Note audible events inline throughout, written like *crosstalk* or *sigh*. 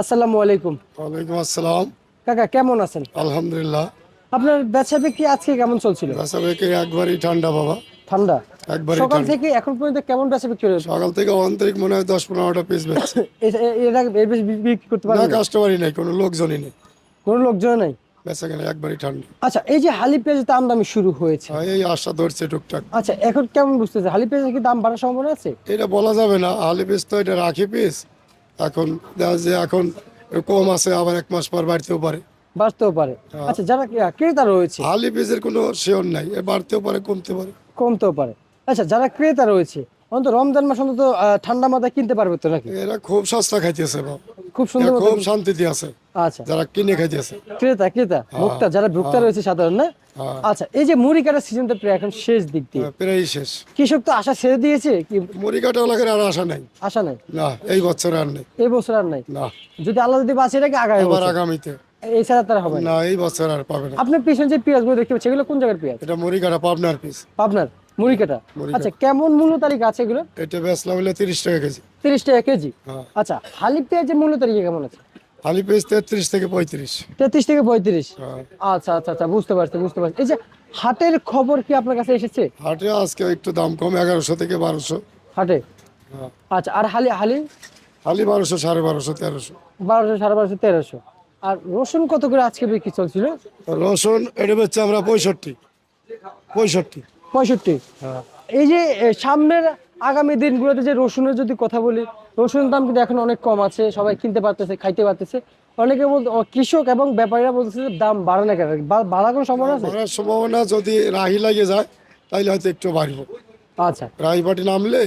আসসালামু আলাইকুম। ওয়ালাইকুম আসসালাম। কাকা কেমন আছেন? আলহামদুলিল্লাহ। আপনার বেচা বিক্রি আজকে কেমন চলছিল? বেচা বিক্রি একবারই ঠান্ডা বাবা। ঠান্ডা? একবারই সকাল থেকে এখন পর্যন্ত কেমন বেচা বিক্রি হয়েছে সকাল থেকে মনে হয় দশ পনেরোটা পিস বেচছে। *coughs* এর এর বেশি বিক্রি করতে না না? কাস্টমারই নেই কোনো লোকজনই নেই। কোনো লোকজন নাই? বেচা কেন? একবারই ঠান্ডা। আচ্ছা এই যে হালি পেঁয়াজের দাম দামি শুরু হয়েছে। এই আশা ধরছে টুকটাক। আচ্ছা এখন কেমন বুঝতেছে? হালি পেঁয়াজের কি দাম বাড়ার সম্ভাবনা আছে? এটা বলা যাবে না হালি পিস তো এটা রাখি পিস এখন দেখা যায় যে এখন কম আছে আবার এক মাস পর বাড়তেও পারে। বাড়তেও পারে। আচ্ছা যারা ক্রেতা রয়েছে? আলি পিসের কোনো শিওর নাই এ বাড়তেও পারে কমতে পারে। কমতেও পারে। আচ্ছা যারা ক্রেতা রয়েছে অন্তত রমজান মাস অন্তত ঠান্ডা মাথায় কিনতে পারবে তো নাকি? এরা খুব সস্তা খাইতেছে বাবা খুব সুন্দর খুব শান্তিতে আছে আচ্ছা। যারা কিনে খাইতেছে। ক্রেতা ক্রেতা ভোক্তা যারা ভোক্তা রয়েছে সাধারণ না? হ্যাঁ। আচ্ছা এই যে মুড়ি কাটার সিজন তো প্রায় এখন শেষ দিক দিয়ে। প্রায় শেষ। কৃষক তো আশা ছেড়ে দিয়েছে কি? মুড়ি কাটা এলাকার আর আশা নাই। আশা নাই? না এই বছর আর নেই। এই বছর আর নাই? না। যদি আল্লাহ যদি বাঁচিয়ে রাখে আগামী আবার আগামীতে। এছাড়া তারা হবে না। এই বছর আর পাবে না। আপনার পিছনে যে পেঁয়াজগুলো দেখতে পাচ্ছি এগুলো কোন জায়গার পেঁয়াজ? এটা মুড়ি কাটা পাবনার পিস পাবনার? মুড়ি কাটা? আচ্ছা কেমন মূল্য তারিখ আছে এগুলো? এটা বেচলাম হলে তিরিশ টাকা কেজি। তিরিশ টাকা কেজি? হ্যাঁ। আচ্ছা হালি পেঁয়াজের মূল্য তারিখ কেমন আছে? আলি পিস তেত্রিশ থেকে পঁয়ত্রিশ। তেত্রিশ থেকে পঁয়ত্রিশ? হ্যাঁ। আচ্ছা আচ্ছা আচ্ছা বুঝতে পারছি বুঝতে পারছি। এই যে হাটের খবর কি আপনার কাছে এসেছে? হাটে আজকে একটু দাম কম এগারোশো থেকে বারোশো। হাটে? হ্যাঁ। আচ্ছা আর হালি হালি? আলি বারোশো সাড়ে বারোশো তেরোশো। বারোশো সাড়ে বারোশো তেরোশো। আর রসুন কত করে আজকে বিক্রি চলছিল? রসুন এটা হচ্ছে আমরা পঁয়ষট্টি। পঁয়ষট্টি। পঁয়ষট্টি। হ্যাঁ। এই যে সামনের আগামী দিনগুলোতে যে রসুনের যদি কথা বলি রসুনের দাম কিন্তু এখন অনেক কম আছে সবাই কিনতে পারতেছে খাইতে পারতেছে। অনেকে বলতে কৃষক এবং ব্যাপারীরা বলতেছে যে দাম বাড়ে না কেন? বাড়ার কোনো সম্ভাবনা আছে? বাড়ার সম্ভাবনা যদি রাহি লাগে যায় তাহলে হয়তো একটু বাড়বো। আচ্ছা। রাহি পাটি নামলে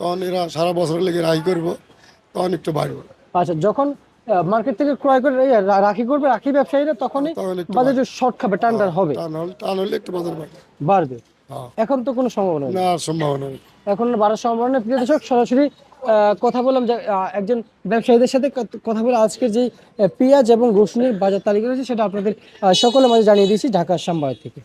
তখন এরা সারা বছর লেগে রাহি করব তখন একটু বাড়বো। আচ্ছা যখন মার্কেট থেকে ক্রয় করে রাখি করবে রাখি ব্যবসায়ীরা তখনই বাজারে শর্ট খাবে টান্ডার হবে। টান হলে একটু বাজার বাড়বে। বাড়বে। হ্যাঁ। এখন তো কোনো সম্ভাবনা না সম্ভাবনা নেই। এখন বাড়ার সম্ভাবনা। প্রিয় দর্শক, সরাসরি কথা বললাম যে একজন ব্যবসায়ীদের সাথে কথা বলে আজকের যে পেঁয়াজ এবং রসুনের বাজার তালিকা রয়েছে সেটা আপনাদের সকলের মাঝে জানিয়ে দিয়েছি ঢাকার সাম্বাদ থেকে